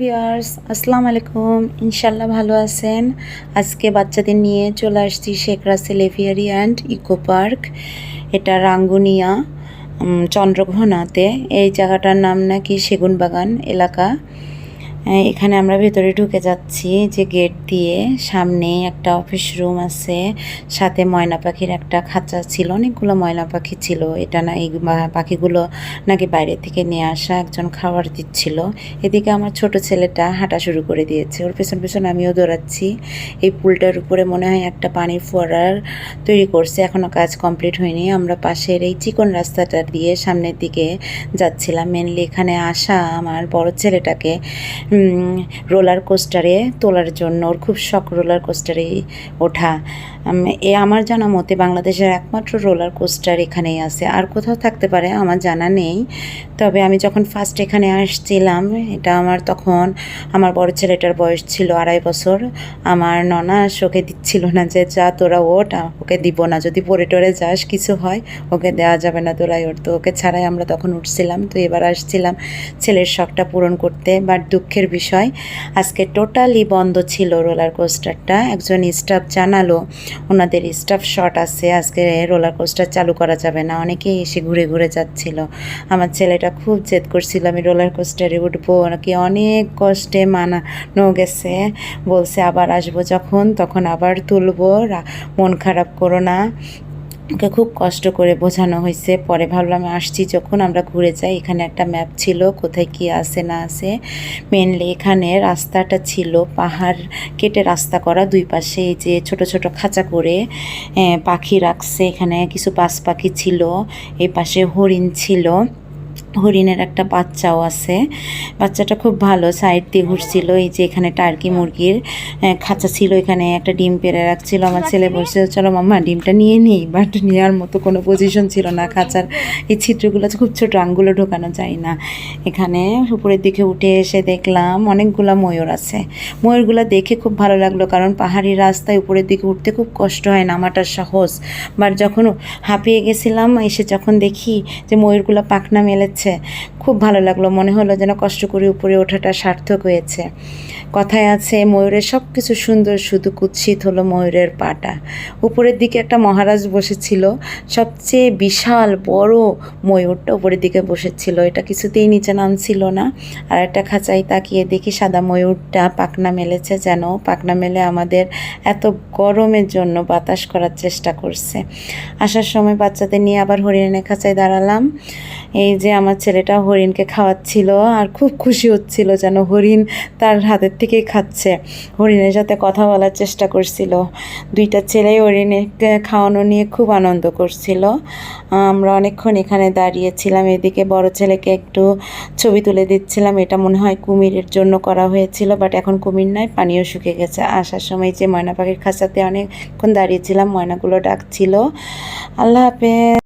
Viewers, আসসালামু আলাইকুম। ইনশাল্লাহ ভালো আছেন। আজকে বাচ্চাদের নিয়ে চলে আসছি Sheikh Russel aviary and eco park. এটা রাঙ্গুনিয়া চন্দ্রঘোনাতে। এই জায়গাটার নাম নাকি সেগুন বাগান এলাকা। এখানে আমরা ভেতরে ঢুকে যাচ্ছি যে গেট দিয়ে। সামনে একটা অফিস রুম আছে, সাথে ময়না পাখির একটা খাঁচা ছিল, অনেকগুলো ময়না পাখি ছিল। এটা না, এই পাখিগুলো নাকি বাইরে থেকে নিয়ে আসা একজন খাবার দিচ্ছিল। এদিকে আমার ছোট ছেলেটা হাঁটা শুরু করে দিয়েছে। ওর পেছন পেছন আমিও দৌড়াচ্ছি। এই পুলটার উপরে মনে হয় একটা পানির ফোয়ারার তৈরি করছে। এখনও কাজ কমপ্লিট হয়নি। আমরা পাশের এই চিকন রাস্তাটা দিয়ে সামনের দিকে যাচ্ছিলাম। মেনলি এখানে আসা আমার বড় ছেলেটাকে রোলার কোস্টারে তোলার জন্য, ওর খুব শখ রোলার কোস্টারে ওঠা। এ আমার জানা মতে বাংলাদেশের একমাত্র রোলার কোস্টার এখানেই আছে। আর কোথাও থাকতে পারে, আমার জানা নেই। তবে আমি যখন ফার্স্ট এখানে আসছিলাম, এটা আমার তখন আমার বড় ছেলেটার বয়স ছিল আড়াই বছর। আমার ননা ওকে দিচ্ছিল না যে, যা তোরা ওঠ, ওকে দিব না। যদি পরে টরে যাস, কিছু হয়, ওকে দেওয়া যাবে না তোরাই ওঠ। তো ওকে ছাড়াই আমরা তখন উঠছিলাম। তো এবার আসছিলাম ছেলের শখটা পূরণ করতে বাট দুঃখের বিষয়। আজকে টোটালি বন্ধ ছিল রোলার কোস্টারটা একজন স্টাফ জানালো, ওনাদের স্টাফ শর্ট আছে, আজকে রোলার কোস্টার চালু করা যাবে না। অনেকেই এসে ঘুরে ঘুরে যাচ্ছিল। আমার ছেলেটা খুব জেদ করছিল, আমি রোলার কোস্টারে উঠবো। নাকি অনেক কষ্টে মানানো গেছে। বলছে, আবার আসব যখন, তখন আবার তুলবো। মন খারাপ করো না। ওকে খুব কষ্ট করে বোঝানো হয়েছে। পরে ভাবলাম আসছি যখন আমরা ঘুরে যাই। এখানে একটা ম্যাপ ছিল, কোথায় কি আছে, না আছে। মেনলি এখানে রাস্তাটা ছিল পাহাড় কেটে রাস্তা করা। দুই পাশে এই যে ছোট ছোট খাঁচা করে পাখি রাখছে। এখানে কিছু বাস পাখি ছিল। এই পাশে হরিণ ছিল। হরিণের একটা বাচ্চাও আছে। বাচ্চাটা খুব ভালো, সাইড দিয়ে ঘুরছিল, এই যে এখানে টার্কি মুরগির খাঁচা ছিল এখানে, একটা ডিম পেরে রাখছিল। আমার ছেলে বলছে, চলো মাম্মা, ডিমটা নিয়ে নিই। বাট নেওয়ার মতো কোনো পজিশন ছিল না। খাঁচার এই ছিদ্রগুলো খুব ছোটো, আঙ্গুলো ঢোকানো যায় না। এখানে উপরের দিকে উঠে এসে দেখলাম অনেকগুলা ময়ূর আছে। ময়ূরগুলো দেখে খুব ভালো লাগল, কারণ পাহাড়ি রাস্তায় উপরের দিকে উঠতে খুব কষ্ট হয় নামাটা সহজ বাট যখন হাঁপিয়ে গেছিলাম, এসে যখন দেখি যে ময়ূরগুলো পাখনা মেলেছে খুব ভালো লাগল। মনে হলো যেন কষ্ট করে উপরে ওঠাটা সার্থক হয়েছে। কথায় আছে, ময়ূরের সব কিছু সুন্দর, শুধু কুৎসিত হলো ময়ূরের পাটা। উপরের দিকে একটা মহারাজ বসেছিল। সবচেয়ে বিশাল, বড় ময়ূরটা উপরের দিকে বসেছিল। এটা কিছুতেই নিচে নামছিল না। আর একটা খাঁচাই তাকিয়ে দেখি সাদা ময়ূরটা পাখনা মেলেছে যেন পাখনা মেলে আমাদের এত গরমের জন্য বাতাস করার চেষ্টা করছে। আসার সময় বাচ্চাদের নিয়ে আবার হরিণের খাঁচায় দাঁড়ালাম। এই যে আমার ছেলেটা হরিণকে খাওয়াচ্ছিল আর খুব খুশি হচ্ছিল যেন হরিণ তার হাতের থেকেই খাচ্ছে। হরিণের সাথে কথা বলার চেষ্টা করছিল। দুইটা ছেলেই হরিণকে খাওয়ানো নিয়ে খুব আনন্দ করছিল। আমরা অনেকক্ষণ এখানে দাঁড়িয়েছিলাম। এদিকে বড় ছেলেকে একটু ছবি তুলে দিচ্ছিলাম। এটা মনে হয় কুমিরের জন্য করা হয়েছিল, বাট এখন কুমির নাই পানিও শুকে গেছে। আসার সময় যে ময়না পাখির খাঁচাতে অনেকক্ষণ দাঁড়িয়েছিলাম, ময়নাগুলো ডাকছিল। আল্লাহ হাফেজ।